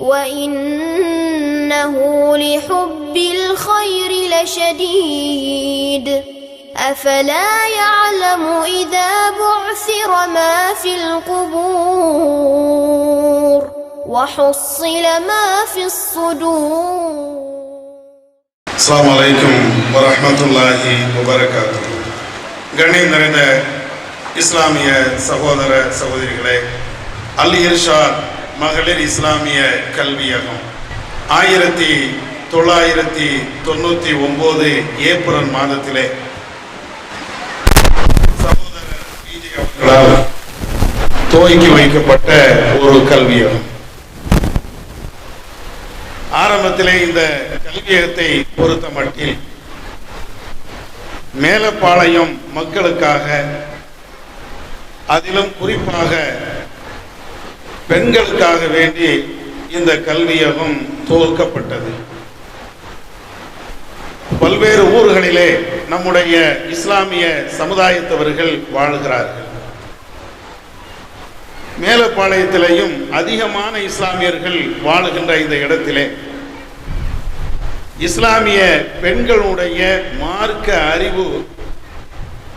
وإنه لحب الخير لشديد أفلا يعلم إذا بعثر ما في القبور وحصل ما في الصدور அஸ்ஸலாமு அலைக்கும் வரஹ்மத்துல்லாஹி வபரகாத்து கண்ணியம் நிறைந்த இஸ்லாமிய சகோதர சகோதரிகளே அல் இர்ஷாத் மகளிர் இஸ்லாமிய கல்வியகம். ஆயிரத்தி தொள்ளாயிரத்தி தொண்ணூற்றி ஒம்பது ஏப்ரல் மாதத்திலே சகோதரர் பிஜே அவர்களால் துவக்கி வைக்கப்பட்ட ஒரு கல்வியகம். ஆரம்பத்திலே இந்த கல்வியகத்தை பொறுத்த மட்டில் மேலப்பாளையம் மக்களுக்காக அதிலும் குறிப்பாக பெண்களுக்காக வேண்டி இந்த கல்வியகம் துவக்கப்பட்டது. பல்வேறு ஊர்களிலே நம்முடைய இஸ்லாமிய சமுதாயத்தவர்கள் வாழ்கிறார்கள். மேலப்பாளையத்திலேயும் அதிகமான இஸ்லாமியர்கள் வாழுகின்ற இந்த இடத்திலே இஸ்லாமிய பெண்களுடைய மார்க்க அறிவு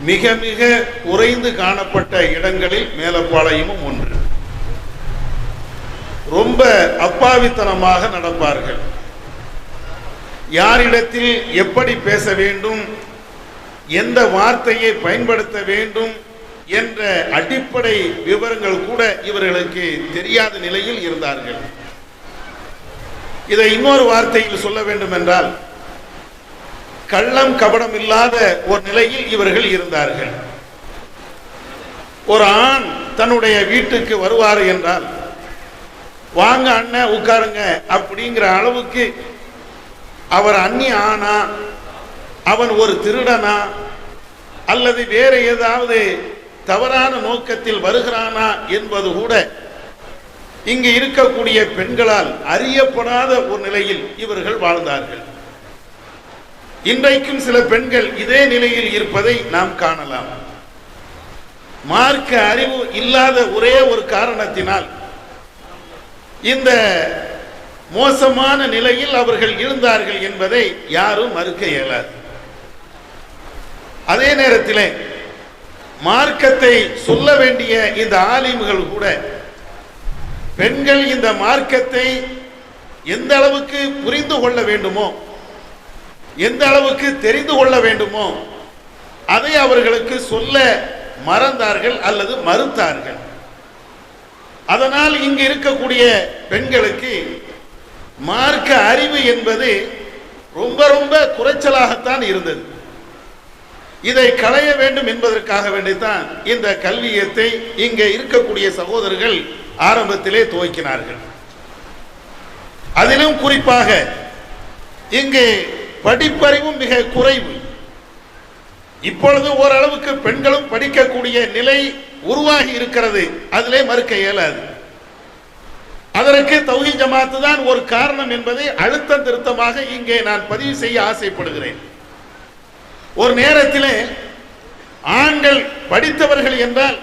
மிக மிக குறைந்து காணப்பட்ட இடங்களில் மேலப்பாளையமும் ஒன்று. ரொம்ப அப்பாவித்தனமாக நடப்பார்கள். யாரிடத்தில் எப்படி பேச வேண்டும் எந்த வார்த்தையை பயன்படுத்த வேண்டும் என்ற அடிப்படை விவரங்கள் கூட இவர்களுக்கு தெரியாத நிலையில் இருந்தார்கள். இதை இன்னொரு வார்த்தையில் சொல்ல வேண்டும் என்றால் கள்ளம் கபடம் இல்லாத ஒரு நிலையில் இவர்கள் இருந்தார்கள். ஒரு ஆண் தன்னுடைய வீட்டுக்கு வருவார் என்றால் வாங்க அண்ணன் உட்காருங்க. அப்படிங்கிற அளவுக்கு அவர் அண்ணி ஆனா அவன் ஒரு திருடனா அல்லது வேற ஏதாவது தவறான நோக்கத்தில் வருகிறானா என்பது கூட இங்கு இருக்கக்கூடிய பெண்களால் அறியப்படாத ஒரு நிலையில் இவர்கள் வாழ்ந்தார்கள். இன்றைக்கும் சில பெண்கள் இதே நிலையில் இருப்பதை நாம் காணலாம். மார்க்க அறிவு இல்லாத ஒரே ஒரு காரணத்தினால் இந்த மோசமான நிலையில் அவர்கள் இருந்தார்கள் என்பதை யாரும் மறுக்க இயலாது. அதே நேரத்தில் மார்க்கத்தை சொல்ல வேண்டிய இந்த ஆலிம்கள் கூட பெண்கள் இந்த மார்க்கத்தை எந்த அளவுக்கு புரிந்து கொள்ள வேண்டுமோ எந்த அளவுக்கு தெரிந்து கொள்ள வேண்டுமோ அதை அவர்களுக்கு சொல்ல மறந்தார்கள் அல்லது மறுத்தார்கள். அதனால் இங்கு இருக்கக்கூடிய பெண்களுக்கு மார்க்க அறிவு என்பது ரொம்ப ரொம்ப குறைச்சலாகத்தான் இருந்தது. இதை களைய வேண்டும் என்பதற்காக வேண்டித்தான் இந்த கல்வியத்தை இங்கே இருக்கக்கூடிய சகோதரர்கள் ஆரம்பத்திலே துவக்கினார்கள். அதிலும் குறிப்பாக இங்கே படிப்பறிவும் மிக குறைவு. இப்பொழுது ஓரளவுக்கு பெண்களும் படிக்கக்கூடிய நிலை உருவாகி இருக்கிறது. அதிலே மறுக்க இயலாது. அதற்கு தௌஹி ஜமாத்து தான் ஒரு காரணம் என்பதை அழுத்தம் திருத்தமாக இங்கே நான் பதிவு செய்ய ஆசைப்படுகிறேன். ஒரு நேரத்திலே ஆண்கள் படித்தவர்கள் என்றால்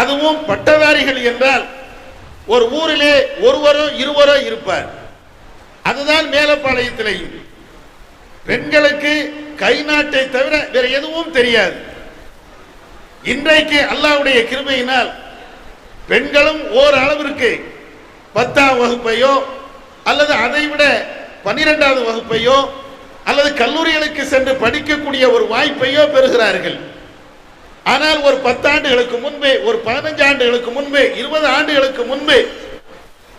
அதுவும் பட்டதாரிகள் என்றால் ஒரு ஊரிலே ஒருவரோ இருவரோ இருப்பார். அதுதான் மேலப்பாளையத்திலேயும். பெண்களுக்கு கை நாட்டை தவிர வேற எதுவும் தெரியாது. இன்றைக்கு அல்லாவுடைய கிருமையினால் பெண்களும் ஓரளவிற்கு பத்தாம் வகுப்பையோ அல்லது அதை விட பன்னிரெண்டாவது வகுப்பையோ அல்லது கல்லூரிகளுக்கு சென்று படிக்கக்கூடிய ஒரு வாய்ப்பையோ பெறுகிறார்கள். ஆனால் ஒரு பத்தாண்டுகளுக்கு முன்பே ஒரு பதினஞ்சு ஆண்டுகளுக்கு முன்பே இருபது ஆண்டுகளுக்கு முன்பே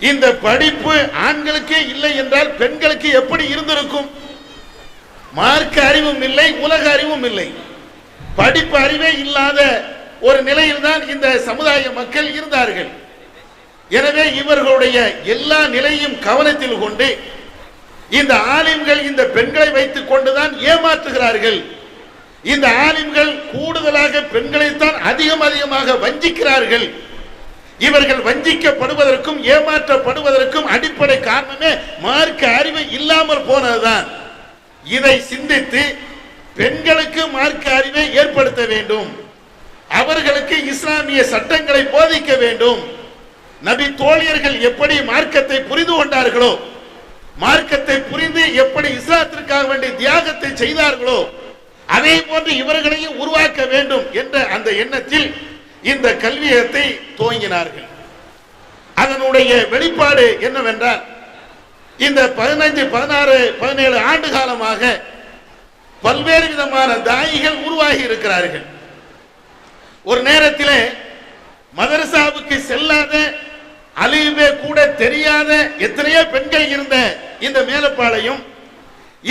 இந்த படிப்பு ஆண்களுக்கே இல்லை என்றால் பெண்களுக்கு எப்படி இருந்திருக்கும்? மார்க்க அறிவும் இல்லை உலக அறிவும் இல்லை. படிப்பு அறிவே இல்லாத ஒரு நிலையில் தான் இந்த சமுதாய மக்கள் இருந்தார்கள். எனவே இவர்களுடைய எல்லா நிலையும் கவனத்தில் கொண்டு இந்த ஆலிம்கள் இந்த பெண்களை வைத்துக் கொண்டுதான் ஏமாற்றுகிறார்கள். இந்த ஆலிம்கள் கூடுதலாக பெண்களைத்தான் அதிகம் அதிகமாக வஞ்சிக்கிறார்கள். இவர்கள் வஞ்சிக்கப்படுவதற்கும் ஏமாற்றப்படுவதற்கும் அடிப்படை காரணமே மார்க்க அறிவு இல்லாமல் போனதுதான். இதை சிந்தித்து பெண்களுக்கு மார்க்க அறிவை ஏற்படுத்த வேண்டும். அவர்களுக்கு இஸ்லாமிய சட்டங்களை போதிக்க வேண்டும். நபி தோழியர்கள் எப்படி மார்க்கத்தை புரிந்து கொண்டார்களோ மார்க்கத்தை புரிந்து எப்படி இஸ்லாத்திற்காக வேண்டிய தியாகத்தை செய்தார்களோ அதே போன்று இவர்களையும் உருவாக்க வேண்டும் என்ற அந்த எண்ணத்தில் இந்த கல்வியத்தை துவங்கினார்கள். அதனுடைய வெளிப்பாடு என்னவென்றால் இந்த பதினைந்து பதினாறு பதினேழு ஆண்டு காலமாக பல்வேறு விதமான தாயிகள் உருவாகி இருக்கிறார்கள். ஒரு நேரத்திலே மதரசாவுக்கு செல்லாத அழிவே கூட தெரியாத எத்தனையோ பெண்கள் இருந்த இந்த மேலப்பாளையம்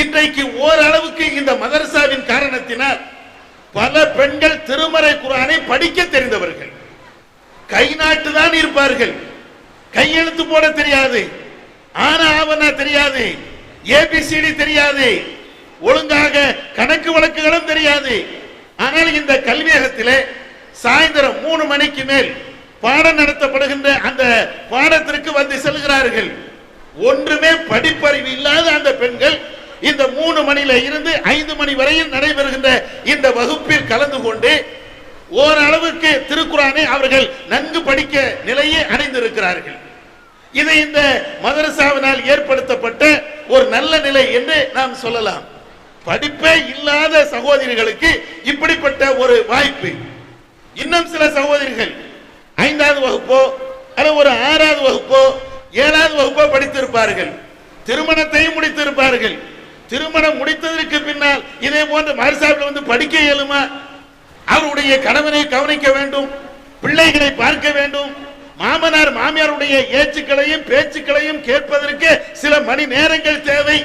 இன்றைக்கு ஓரளவுக்கு இந்த மதரசாவின் காரணத்தினால் பல பெண்கள் திருமறை குரானை படிக்க தெரிந்தவர்கள். கை நாட்டு தான் இருப்பார்கள் கையெழுத்து போட தெரியாது. ஆனா ஆவணா தெரியாது. ஏபிசிடி தெரியாது. ஒழுங்காக கணக்கு வழக்குகளும் தெரியாது. ஆனால் இந்த கல்வியகத்திலே சாயந்தரம் மூணு மணிக்கு மேல் பாடம் நடத்தப்படுகின்ற அந்த பாடத்திற்கு வந்து செல்கிறார்கள். ஒன்றுமே படிப்பறிவு இல்லாத அந்த பெண்கள் இந்த மூணு மணியில இருந்து ஐந்து மணி வரையில் நடைபெறுகின்ற இந்த வகுப்பில் கலந்து கொண்டு ஓரளவுக்கு திருக்குறானை அவர்கள் நன்கு படிக்க நிலையை அடைந்திருக்கிறார்கள். இது இந்த மதரசாவினால் ஏற்படுத்தப்பட்ட ஒரு நல்ல நிலை என்று நாம் சொல்லலாம். படிப்பே இல்லாத சகோதரிகளுக்கு இப்படிப்பட்ட ஒரு வாய்ப்பு. இன்னும் சில சகோதரிகள் ஐந்தாவது வகுப்போ அல்லது ஒரு ஆறாவது வகுப்போ ஏழாவது வகுப்போ படித்திருப்பார்கள். திருமணத்தையும் முடித்திருப்பார்கள். திருமணம் முடித்ததற்கு பின்னால் இதே போன்ற மதரசாவில் வந்து படிக்க இயலுமா? அவருடைய கணவனை கவனிக்க வேண்டும். பிள்ளைகளை பார்க்க வேண்டும். மாமனார் மாமியாருடைய ஏச்சுக்களையும் பேச்சுக்களையும் கேட்பதற்கு சில மணி நேரங்கள் தேவை.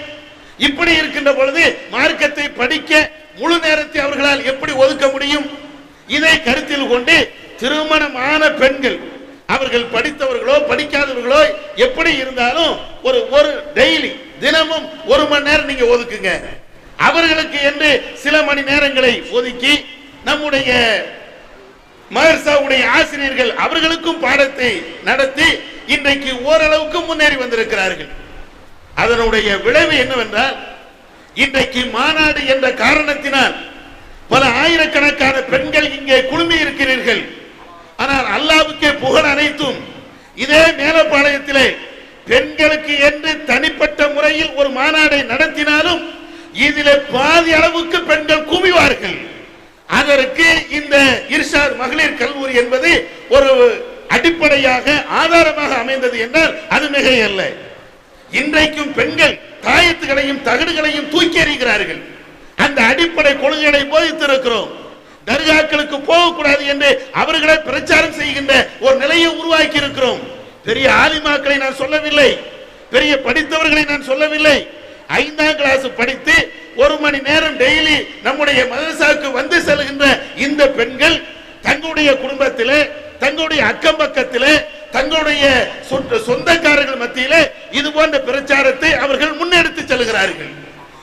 இப்படி இருக்கின்ற பொழுது மார்க்கத்தை படிக்க முழு நேரத்தை அவர்களால் எப்படி ஒதுக்க முடியும்? இதை கருத்தில் கொண்டு திருமணமான பெண்கள் அவர்கள் படித்தவர்களோ படிக்காதவர்களோ எப்படி இருந்தாலும் ஒரு ஒரு டெய்லி தினமும் ஒரு மணி நேரம் நீங்க ஒதுக்குங்க. அவர்களுக்கு என்று சில மணி நேரங்களை ஒதுக்கி நம்முடைய மகர்சாவுடைய ஆசிரியர்கள் அவர்களுக்கும் பாடத்தை நடத்தி இன்றைக்கு ஓரளவுக்கு முன்னேறி வந்திருக்கிறார்கள். அதனுடைய விளைவு என்னவென்றால் இன்றைக்கு மாநாடு என்ற காரணத்தினால் பல ஆயிரக்கணக்கான பெண்கள் இங்கே குழுமி இருக்கிறீர்கள் ஆனால் அல்லாவுக்கே புகழ் அனைத்தும் இதே மேலப்பாளையத்திலே பெண்களுக்கு என்று தனிப்பட்ட முறையில் ஒரு மாநாடை நடத்தினாலும் இதிலே பாதி அளவுக்கு பெண்கள் குவிவார்கள். அதற்கு இந்த இர்ஷார் மகளிர் கல்லூரி என்பது ஒரு அடிப்படையாக ஆதாரமாக அமைந்தது என்றால் அது மிகையல்ல. இன்றைக்கும் பெண்கள் தாயத்துகளையும் தகடுகளையும் தூக்கி எறிகிறார்கள். அந்த அடிப்படை கொள்கைகளை போதித்திருக்கிறோம். தர்காக்களுக்கு போகக்கூடாது என்று அவர்களை பிரச்சாரம் செய்கின்ற ஒரு நிலையை உருவாக்கி இருக்கிறோம் பெரிய ஆலிமாக்களை நான் சொல்லவில்லை. பெரிய படித்தவர்களை நான் சொல்லவில்லை. ஐந்தாம் கிளாஸ் படித்து ஒரு மணி நேரம் டெய்லி நம்முடைய மதரசாவுக்கு வந்து செல்கின்ற இந்த பெண்கள் தங்களுடைய குடும்பத்திலே தங்களுடைய அக்கம் பக்கத்திலே தங்களுடைய சொந்தக்காரர்கள் மத்தியிலே இது போன்ற பிரச்சாரத்தை அவர்கள் முன்னெடுத்து செல்கிறார்கள்.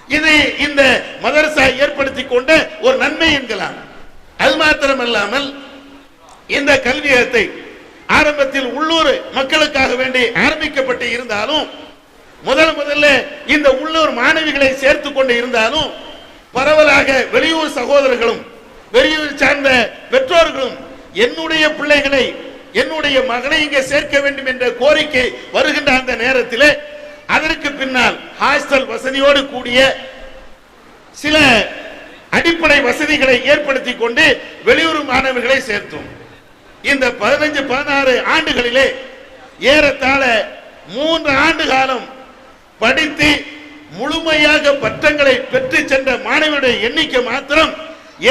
இது இந்த மதரசா ஏற்படுத்தி கொண்ட ஒரு நன்மை என்கலாம் அது மாத்திரமல்லாமல் இந்த கல்வியகத்தை ஆரம்பத்தில் உள்ளூர் மக்களுக்காக வேண்டி ஆரம்பிக்கப்பட்டு இருந்தாலும் முதல் முதல்ல இந்த உள்ளூர் மாணவிகளை சேர்த்து கொண்டு இருந்தாலும் பரவலாக வெளியூர் சகோதரர்களும் வெளியூர் சார்ந்த பெற்றோர்களும் என்னுடைய பிள்ளைகளை என்னுடைய மகனை இங்கே சேர்க்க வேண்டும் என்ற கோரிக்கை வருகின்ற அந்த நேரத்திலே அதற்கு பின்னால் ஹாஸ்டல் வசதியோடு கூடிய சில அடிப்படை வசதிகளை ஏற்படுத்தி கொண்டு வெளியூர் மாணவர்களை சேர்த்தோம். இந்த பதினஞ்சு பதினாறு ஆண்டுகளிலே ஏறத்தாழ மூன்று ஆண்டு காலம் படித்து முழுமையாக பட்டங்களை பெற்று சென்ற மாணவருடைய எண்ணிக்கை மாத்திரம்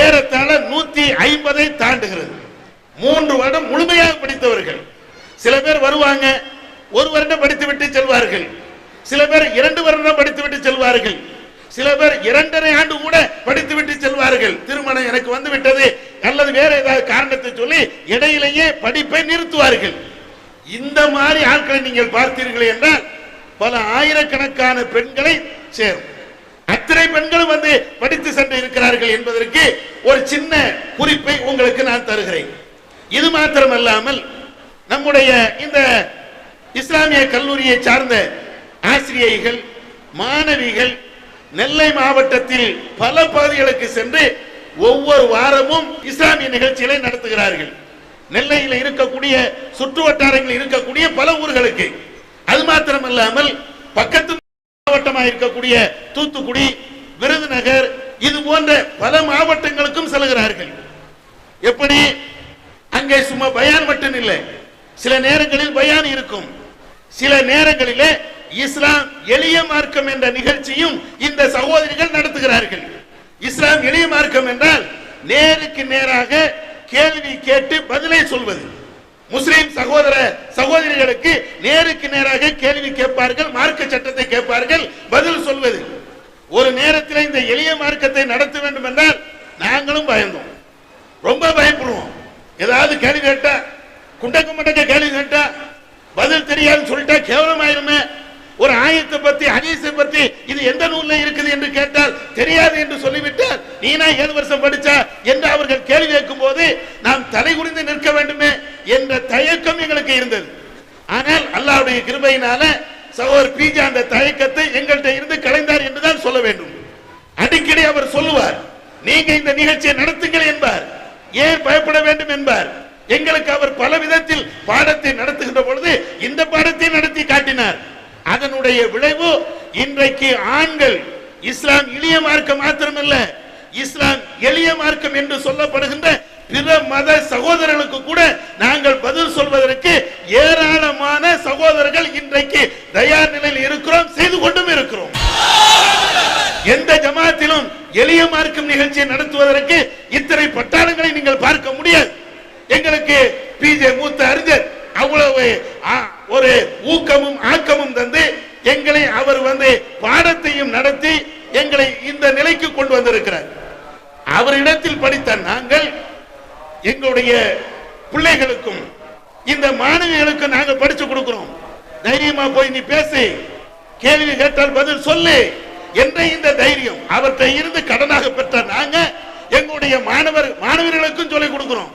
ஏறத்தாழ நூத்தி ஐம்பதை தாண்டுகிறது. மூன்று வருடம் முழுமையாக படித்தவர்கள். சில பேர் வருவாங்க ஒரு வருடம் படித்துவிட்டு செல்வார்கள். சில பேர் இரண்டு வருடம் படித்துவிட்டு செல்வார்கள். சில பேர் இரண்டரை ஆண்டு கூட படித்துவிட்டு செல்வார்கள். திருமணம் எனக்கு வந்து விட்டது. அல்லது வேற ஏதாவது காரணத்தை சொல்லி இடையிலேயே படிப்பை நிறுத்துவார்கள். இந்த மாதிரி ஆட்களை நீங்கள் பார்த்தீர்கள் என்றால் பல ஆயிரக்கணக்கான பெண்களை சேரும். அத்தனை பெண்களும் வந்து படித்து சென்று இருக்கிறார்கள் என்பதற்கு ஒரு சின்ன குறிப்பை உங்களுக்கு நான் தருகிறேன். இது மாத்திரமல்லாமல் நம்முடைய இந்த இஸ்லாமிய கல்லூரியை சார்ந்த ஆசிரியைகள் மாணவிகள் நெல்லை மாவட்டத்தில் பல பகுதிகளுக்கு சென்று ஒவ்வொரு வாரமும் இஸ்லாமிய நிகழ்ச்சிகளை நடத்துகிறார்கள். நெல்லையில் இருக்கக்கூடிய சுற்று வட்டாரங்களில் இருக்கக்கூடிய பல ஊர்களுக்கு. அது மாத்திரமல்லாமல் பக்கத்து மாவட்டமாக இருக்கக்கூடிய தூத்துக்குடி விருதுநகர் இது போன்ற பல மாவட்டங்களுக்கும் செல்கிறார்கள். எப்படி? அங்கே சும்மா பயான் மட்டும் இல்லை. சில நேரங்களில் பயான் இருக்கும். சில நேரங்களிலே இஸ்லாம் எளிய மார்க்கம் என்ற நிகழ்ச்சியும் இந்த சகோதரிகள் நடத்துகிறார்கள். இஸ்லாம் எளிய மார்க்கம் என்றால் நேருக்கு நேராக கேள்வி கேட்டு பதிலை சொல்வது. முஸ்லிம் சகோதர சகோதரிகளுக்கு நேருக்கு நேராக கேள்வி கேட்பார்கள் மார்க்க சட்டத்தை கேட்பார்கள் பதில் சொல்வது. ஒரு நேரத்தில் இந்த எளிய மார்க்கத்தை நடத்த வேண்டும் என்றால் நாங்களும் பயந்தோம். ரொம்ப பயப்படுவோம். ஏதாவது கேள்வி கேட்டா குண்டக்க மண்டக்க கேள்வி கேட்டா பதில் தெரியாதுன்னு சொல்லிட்டா கேவலமாயிருமே. ஒரு ஆயத்தை பத்தி ஹதீஸை பத்தி இது எந்த நூல்ல இருக்குது என்று கேட்டால் தெரியாது என்று சொல்லிவிட்டால் நீனா ஏழு வருஷம் படிச்சா என்று அவர்கள் கேள்வி கேட்கும் போது நாம் தலை குனிந்து நிற்க வேண்டுமே என்ற தயக்கம் எங்களுக்கு இருந்தது. ஆனால் அல்லாவுடைய கிருபையினால சகோதர் பீஜா அந்த தயக்கத்தை எங்கள்கிட்ட இருந்து கலைந்தார் என்றுதான் சொல்ல வேண்டும். அடிக்கடி அவர் சொல்லுவார் நீங்க இந்த நிகழ்ச்சியை நடத்துங்கள் என்பார். ஏன் பயப்பட வேண்டும் என்பார். எங்களுக்கு அவர் பல விதத்தில் பாடத்தை நடத்துகின்ற பொழுது இந்த பாடத்தை நடத்தி காட்டினார். அதனுடைய விளைவு இன்றைக்கு ஆண்கள் இஸ்லாம் எளிய மார்க்கம் மாத்திரமல்ல இஸ்லாம் எளிய மார்க்கம் என்று சொல்லப்படுகின்ற பிற மத சகோதரர்களுக்கு கூட நாங்கள் பதில் சொல்வதற்கு ஏராளமான சகோதரர்கள் இன்றைக்கு தயார் நிலையில் இருக்கிறோம் செய்து கொண்டும் இருக்கிறோம். எந்த ஜமாத்திலும் எளிய மார்க்கம் நிகழ்ச்சியை நடத்துவதற்கு இத்தனை பட்டாளங்களை நீங்கள் பார்க்க முடியாது. எங்களுக்கு பிஜே மூத்த அறிஞர் அவ்வளவு ஒரு ஊக்கமும் ஆக்கமும் தந்து எங்களை அவர் வந்து பாடத்தையும் நடத்தி எங்களை இந்த நிலைக்கு கொண்டு வந்திருக்கிறார். அவரிடத்தில் படித்த நாங்கள் எங்களுடைய பிள்ளைகளுக்கும் இந்த மாணவிகளுக்கும் நாங்கள் படிச்சு கொடுக்கிறோம். தைரியமா போய் நீ பேசு. கேள்வி கேட்டால் பதில் சொல்லு. என்ற இந்த தைரியம். அவர்கிட்ட இருந்து கடனாக பெற்ற நாங்க எங்களுடைய மாணவர் மாணவர்களுக்கும் சொல்லிக் கொடுக்கிறோம்.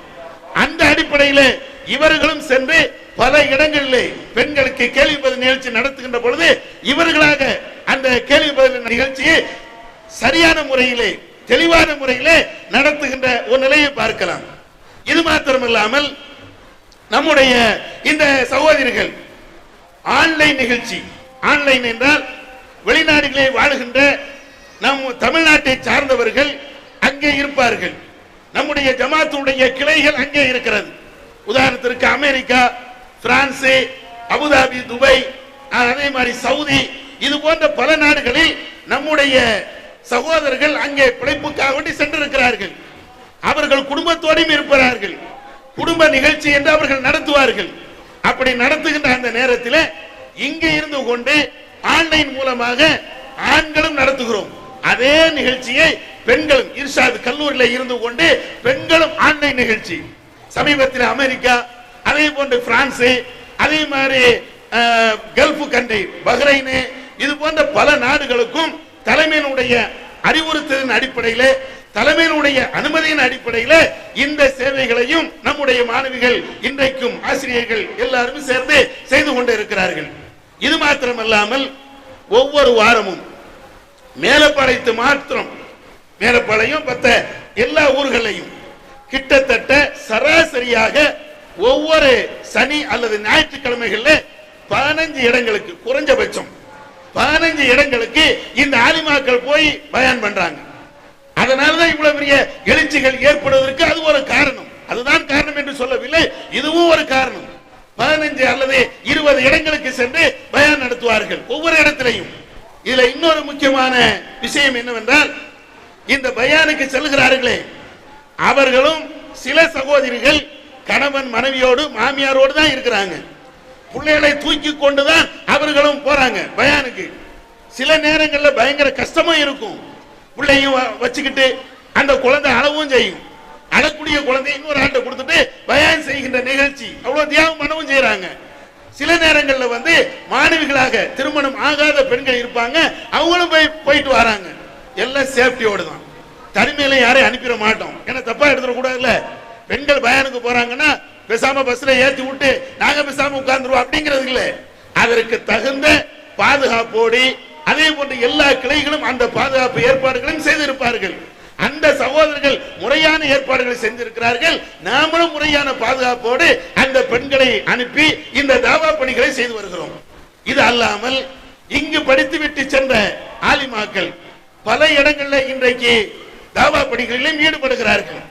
அந்த அடிப்படையில் இவர்களும் சென்று பல இடங்களிலே பெண்களுக்கு கேள்வி பதில் நிகழ்ச்சி நடத்துகின்ற பொழுது இவர்களாக அந்த கேள்வி பதில் நிகழ்ச்சியை சரியான முறையிலே தெளிவான முறையிலே நடத்துகின்ற ஒரு நிலையை பார்க்கலாம். இது மாத்திரமில்லாமல் நம்முடைய இந்த சகோதரிகள் ஆன்லைன் நிகழ்ச்சி. ஆன்லைன் என்றால் வெளிநாடுகளில் வாழுகின்ற நம் தமிழ்நாட்டை சார்ந்தவர்கள் அங்கே இருப்பார்கள். நம்முடைய ஜமாத்துடைய கிளைகள் அங்கே இருக்கிறது. உதாரணத்திற்கு அமெரிக்கா பிரான்ஸ் அபுதாபி துபாய் அதே மாதிரி சவுதி இது போன்ற பல நாடுகளில் நம்முடைய சகோதரர்கள் அங்கே பிழைப்புக்காக வேண்டி சென்றிருக்கிறார்கள். அவர்கள் குடும்பத்தோடையும் இருப்பார்கள். குடும்ப நிகழ்ச்சி என்று அவர்கள் நடத்துவார்கள். அப்படி நடத்துகின்ற அந்த நேரத்தில் இங்கே இருந்து கொண்டு ஆன்லைன் மூலமாக ஆண்களும் நடத்துகிறோம். அதே நிகழ்ச்சியை பெண்களும் இர்ஷாத் கல்லூரியில் இருந்து கொண்டு பெண்களும் ஆன்லைன் நிகழ்ச்சி. சமீபத்தில் அமெரிக்கா அதே போன்று பிரான்ஸ் அதே மாதிரி கல்ஃப் கண்ட்ரி பஹ்ரைனு இது போன்ற பல நாடுகளுக்கும் தலைமையினுடைய அறிவுறுத்தலின் அடிப்படையில் தலைமையினுடைய அனுமதியின் அடிப்படையில் இந்த சேவைகளையும் நம்முடைய மாணவிகள் இன்றைக்கும் ஆசிரியர்கள் எல்லாரும் சேர்ந்து செய்து கொண்டு இருக்கிறார்கள் இது மாத்திரமல்லாமல் ஒவ்வொரு வாரமும் மேலப்பாளையத்து மாத்திரம் மேலப்பாளையம் பத்த எல்லா ஊர்களையும் கிட்டத்தட்ட சராசரியாக ஒவ்வொரு சனி அல்லது ஞாயிற்றுக்கிழமைகள்ல பதினஞ்சு இடங்களுக்கு குறைஞ்சபட்சம் பதினஞ்சு இடங்களுக்கு இந்த ஆலிமாக்கள் போய் பயன் பண்றாங்க. அதனாலதான் இவ்வளவு பெரிய எழுச்சிகள் ஏற்படுவதற்கு அது ஒரு காரணம். அதுதான் காரணம் என்று சொல்லவில்லை. இதுவும் ஒரு காரணம். பதினஞ்சு அல்லது இருபது இடங்களுக்கு சென்று பயன் நடத்துவார்கள் ஒவ்வொரு இடத்திலையும். இதுல இன்னொரு முக்கியமான விஷயம் என்னவென்றால் இந்த பயானுக்கு செல்கிறார்களே அவர்களும் சில சகோதரிகள் கணவன் மனைவியோடு மாமியாரோடு தான் இருக்கிறாங்க. பிள்ளைகளை தூக்கி கொண்டுதான் அவர்களும் போறாங்க பயானுக்கு. சில நேரங்களில் பயங்கர கஷ்டமும் இருக்கும். பிள்ளையும் வ- வச்சுக்கிட்டு அந்த குழந்தை அளவும் செய்யும். அழக்கூடிய குழந்தை இன்னொரு ஆட்டை கொடுத்துட்டு பயான் செய்கின்ற நிகழ்ச்சி. அவ்வளவு தியாகம் பண்ணவும் செய்யறாங்க சில நேரங்களில் வந்து மாணவிகளாக திருமணம் ஆகாத பெண்கள் இருப்பாங்க. அவங்களும் போய் போயிட்டு வராங்க. எல்லாம் சேஃப்டியோடு தான். தனிமையில யாரையும் அனுப்பிட மாட்டோம். ஏன்னா தப்பா எடுத்துடக்கூடாதுல்ல பெண்கள் பயானுக்கு போறாங்கன்னா பேசாம பஸ்ல ஏற்றி விட்டு நாங்க பேசாம உட்கார்ந்துருவோம் அப்படிங்கிறது இல்லை. அதற்கு தகுந்த பாதுகாப்போடு அதே போன்று எல்லா கிளைகளும் அந்த பாதுகாப்பு ஏற்பாடுகளையும் செய்திருப்பார்கள். அந்த சகோதரர்கள் முறையான ஏற்பாடுகளை செஞ்சிருக்கிறார்கள். நாமளும் முறையான பாதுகாப்போடு அந்த பெண்களை அனுப்பி இந்த தாவா பணிகளை செய்து வருகிறோம். இது அல்லாமல் இங்கு படித்துவிட்டு சென்ற ஆலிமாக்கள் பல இடங்களில் இன்றைக்கு தாவா பணிகளிலும் ஈடுபடுகிறார்கள்.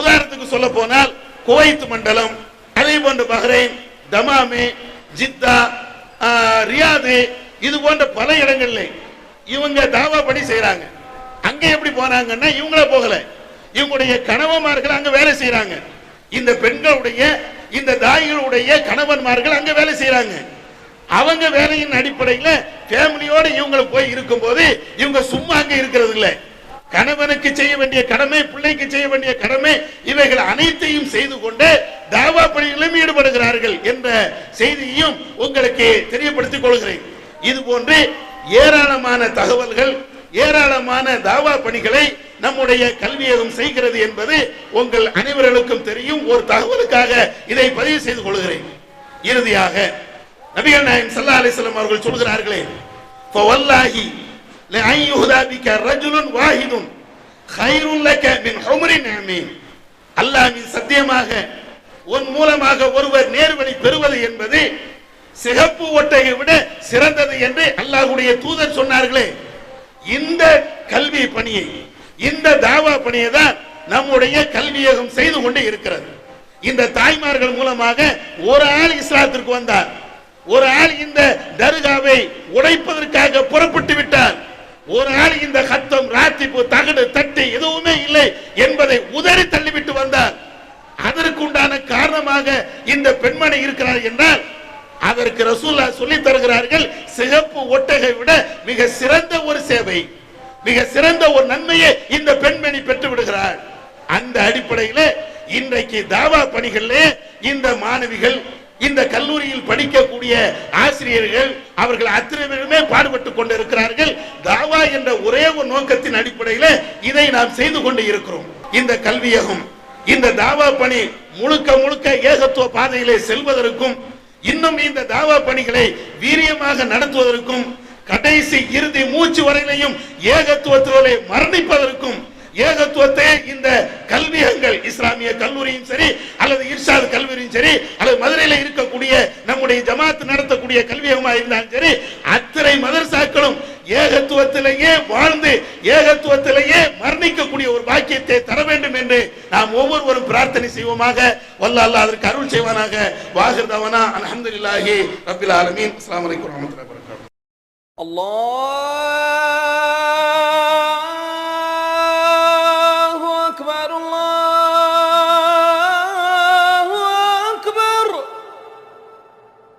உதாரணத்துக்கு சொல்ல போனால் குவைத் மண்டலம் அதே போன்ற பஹ்ரைன் தமாமி ஜித்தா ரியாது இது போன்ற பல இடங்களில் இவங்க தாவா பணி செய்கிறாங்க அங்க எப்படி போனாங்கன்னா இவங்கள போகல. இவங்களுடைய கணவன்மார்கள் அங்க வேலை செய்யறாங்க இந்த பெண்களுடைய இந்த தாய்களுடைய கணவன்மார்கள் அங்க வேலை செய்யறாங்க அவங்க வேலையின் அடிப்படையில் ஃபேமிலியோட இவங்க போய் இருக்கும்போது இவங்க சும்மா அங்க இருக்கிறது இல்லை. கணவனுக்கு செய்ய வேண்டிய கடமை பிள்ளைக்கு செய்ய வேண்டிய கடமை இவைகள் அனைத்தையும் செய்து கொண்டு தாவா பணிகளிலும் ஈடுபடுகிறார்கள் என்ற செய்தியையும் உங்களுக்கு தெரியப்படுத்திக் கொள்கிறேன். இது போன்று ஏராளமான தகவல்கள் ஏராளமான தாவா பணிகளை நம்முடைய கல்வியகம் செய்கிறது என்பது உங்கள் அனைவர்களுக்கும் தெரியும். ஒரு தகவலுக்காக இதை பதிவு செய்து கொள்கிறேன். இறுதியாக நபிகள் நாயகம் சல்லா அலிஸ்லாம் அவர்கள் சொல்கிறார்களே ஃபவல்லாஹி லஅன் யுஹதாபிக ரஜுலுன் வாஹிதுன் கைருன் லக மின் ஹும்ரின் நிஅமீன் அல்லாஹ்வின் சத்தியமாக உன் மூலமாக ஒருவர் நேர்வழி பெறுவது என்பது சிகப்பு ஒட்டையை விட சிறந்தது என்று அல்லாஹ்வுடைய தூதர் சொன்னார்களே. இந்த கல்வி பணியை இந்த தாவா பணியை தான் நம்முடைய கல்வியகம் செய்து கொண்டு இருக்கிறது. இந்த தாய்மார்கள் மூலமாக ஒரு ஆள் இஸ்லாத்திற்கு வந்தார். ஒரு ஆள் இந்த தர்காவை உடைப்பதற்காக புறப்பட்டு விட்டார். ஒரு ஆள் இந்த ஹத்தம் ராத்திப்பு தகடு தட்டு எதுவுமே இல்லை என்பதை உதறி தள்ளிவிட்டு வந்தார். அதற்கு உண்டான காரணமாக இந்த பெண்மணி இருக்கிறார் என்றால் அதற்கு ரசூல்லா சொல்லி தருகிறார்கள் சிகப்பு ஒட்டகை விட மிக சிறந்த ஒரு சேவை மிக சிறந்த ஒரு நன்மையை இந்த பெண்மணி பெற்று விடுகிறார் அந்த அடிப்படையில் இன்றைக்கு தாவா பணிகளிலே இந்த மாணவிகள் இந்த கல்லூரியில் படிக்கக்கூடிய ஆசிரியர்கள் அவர்கள் அத்தனை பேருமே பாடுபட்டு கொண்டிருக்கிறார்கள். தாவா என்ற ஒரே ஒரு நோக்கத்தின் அடிப்படையில் இதை நாம் செய்து கொண்டு இருக்கிறோம். இந்த கல்வியகம் இந்த தாவா பணி முழுக்க முழுக்க ஏகத்துவ பாதையிலே செல்வதற்கும் இன்னும் இந்த தாவா பணிகளை வீரியமாக நடத்துவதற்கும் கடைசி இறுதி மூச்சு வரையிலையும் ஏகத்துவத்திலே மரணிப்பதற்கும் ஏகத்துவத்தை இந்த கல்வியங்கள் இஸ்லாமிய கல்லூரியும் சரி அல்லது இர்ஷாத் கல்லூரியும் சரி அல்லது மதுரையில் இருக்கக்கூடிய நம்முடைய ஜமாத் நடத்தக்கூடிய கல்வியகமா இருந்தாலும் சரி அத்தனை மதரசாக்களும் ஏகத்துவத்திலேயே வாழ்ந்து ஏகத்துவத்திலேயே மரணிக்கக்கூடிய ஒரு பாக்கியத்தை தர வேண்டும் பிரார்த்தனை செய்வோமாக. வல்ல அல்ல அதற்கு அருள் செய்வானாக. வாகிருதவனா அலமதுல்லாஹி ரபில் ஆலமீன். அஸ்லாம் வலைக்கம் வரமத்துல வரகாத்து அல்லாஹ்